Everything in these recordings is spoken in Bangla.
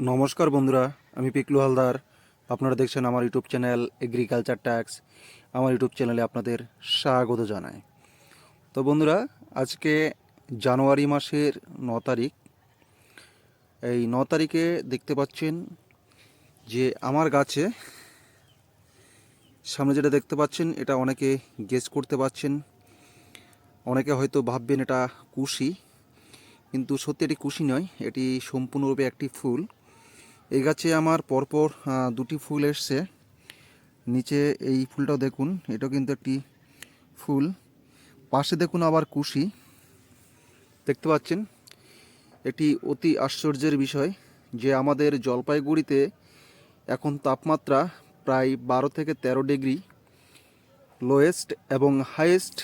নমস্কার বন্ধুরা, আমি পিকলু হালদার। আপনারা দেখছেন আমার ইউটিউব চ্যানেল এগ্রিকালচার ট্যাক্স। আমার ইউটিউব চ্যানেলে আপনাদের স্বাগত জানাই। তো বন্ধুরা, আজকে জানুয়ারি মাসের ন তারিখ। এই ন তারিখে দেখতে পাচ্ছেন যে আমার গাছে সামনে যেটা দেখতে পাচ্ছেন, এটা অনেকে গেস করতে পারছেন। অনেকে হয়তো ভাববেন এটা কুশি, কিন্তু সত্যি এটি কুশি নয়, এটি সম্পূর্ণরূপে একটি ফুল। এই গাছে আমার পরপর দুটি ফুল এসছে। নিচে এই ফুলটাও দেখুন এটা কিন্তু একটি ফুল। পাশে দেখুন আবার কুশি। দেখতে পাচ্ছেন? এটি অতি আশ্চর্যের বিষয় যে আমাদের জলপাইগুড়িতে এখন তাপমাত্রা প্রায় বারো থেকে তেরো ডিগ্রি। লোয়েস্ট এবং হাইয়েস্ট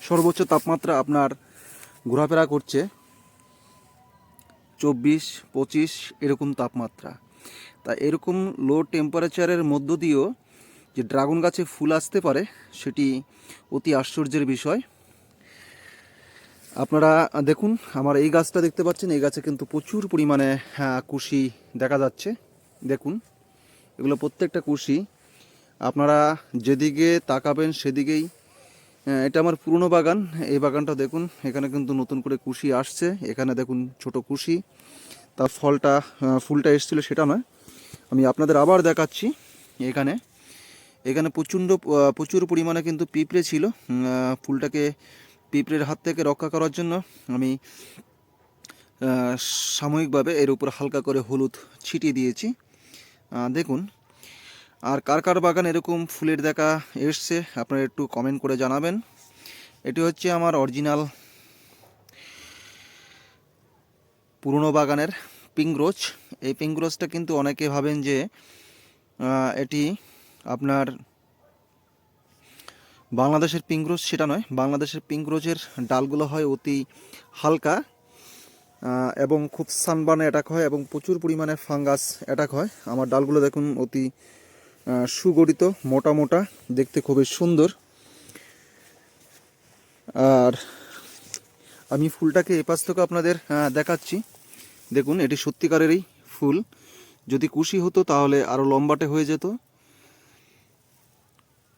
সর্বোচ্চ তাপমাত্রা আপনার ঘোরাফেরা করছে। চব্বিশ, পঁচিশ এরকম তাপমাত্রা। তা এরকম লো টেম্পারেচারের মধ্য দিয়েও যে ড্রাগন গাছে ফুল আসতে পারে, সেটি অতি আশ্চর্যের বিষয়। আপনারা দেখুন, আমার এই গাছটা দেখতে পাচ্ছেন, এই গাছে কিন্তু প্রচুর পরিমাণে কুশি দেখা যাচ্ছে। দেখুন, এগুলো প্রত্যেকটা কুশি, আপনারা যেদিকে তাকাবেন সেদিকেই এটা আমার পুরনো বাগান। এই বাগানটা দেখুন, এখানে কিন্তু নতুন করে কুশি আসছে। এখানে দেখুন ছোট কুশি। তার ফলটা ফুলটা এসেছিল, সেটা নয়। আমি আপনাদের আবার দেখাচ্ছি এখানে। এখানে প্রচণ্ড প্রচুর পরিমাণে কিন্তু পিঁপড়ে ছিল। ফুলটাকে পিঁপড়ের হাত থেকে রক্ষা করার জন্য আমি সাময়িকভাবে এর উপর হালকা করে হলুদ ছিটিয়ে দিয়েছি। দেখুন আর কার কার বাগান এরকম ফুলের দেখা এসছে, আপনারা একটু কমেন্ট করে জানাবেন। এটি হচ্ছে আমার অরিজিনাল পুরনো বাগানের পিঙ্ক রোজ এই পিঙ্ক রোজটা কিন্তু অনেকে ভাবেন যে এটি আপনার বাংলাদেশের পিঙ্ক রোজ সেটা নয়, বাংলাদেশের পিঙ্ক রোজের ডালগুলো হয় অতি হালকা এবং খুব সানবার্নে অ্যাটাক হয় এবং প্রচুর পরিমাণে ফাঙ্গাস অ্যাটাক হয়। আমার ডালগুলো দেখুন অতি সুগঠিত, মোটা মোটা, দেখতে খুবই সুন্দর। আর আমি ফুলটাকে এপাশ থেকে আপনাদের দেখাচ্ছি। দেখুন, এটি সত্যিকারেরই ফুল। যদি কুশি হতো, তাহলে আরও লম্বাটে হয়ে যেত।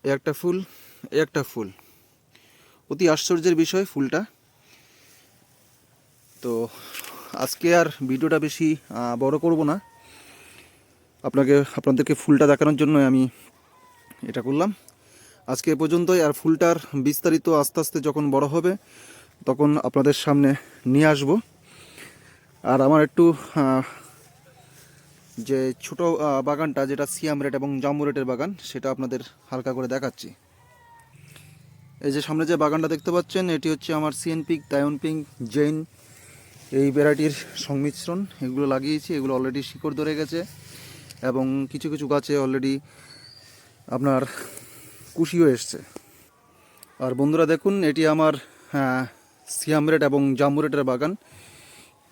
একটা ফুল একটা ফুল। অতি আশ্চর্যের বিষয় ফুলটা। তো আজকে আর ভিডিওটা বেশি বড় করব না। আপনাকে, আপনাদেরকে ফুলটা দেখানোর জন্য আমি এটা করলাম। আজকে এ পর্যন্তই, আর ফুলটার বিস্তারিত আস্তে আস্তে যখন বড় হবে, তখন আপনাদের সামনে নিয়ে আসব। আর আমার একটু যে ছোট বাগানটা, যেটা সিয়াম রেট এবং জাম্বু রেটের বাগান, সেটা আপনাদের হালকা করে দেখাচ্ছি। এই যে সামনে যে বাগানটা দেখতে পাচ্ছেন, এটি হচ্ছে আমার সিএন পিক তায়ন পিঙ্ক জৈন এই ভ্যারাইটির সংমিশ্রণ। এগুলো লাগিয়েছি, এগুলো অলরেডি শিকড় ধরে গেছে। এবং কিছু কিছু গাছে অলরেডি আপনার কুশিও এসছে। আর বন্ধুরা দেখুন এটি আমার হ্যাঁ, সিয়াম রেড এবং জাম্বু রেটের বাগান।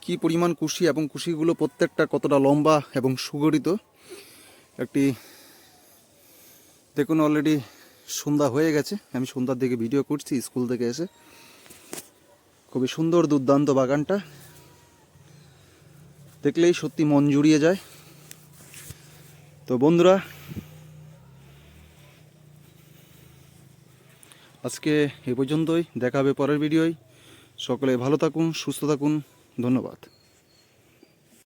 কি পরিমাণ কুশি এবং কুশিগুলো প্রত্যেকটা কতটা লম্বা এবং সুগঠিত। একটি দেখুন অলরেডি সন্ধ্যা হয়ে গেছে। আমি সন্ধ্যার দিকে ভিডিও করছি স্কুল থেকে এসে। খুবই সুন্দর দুর্দান্ত বাগানটা। দেখলেই সত্যি মন জুড়িয়ে যায়। তো বন্ধুরা আজকে এ পর্যন্তই। দেখাবে পরের ভিডিওয়। সকলে ভালো থাকুন সুস্থ থাকুন। ধন্যবাদ।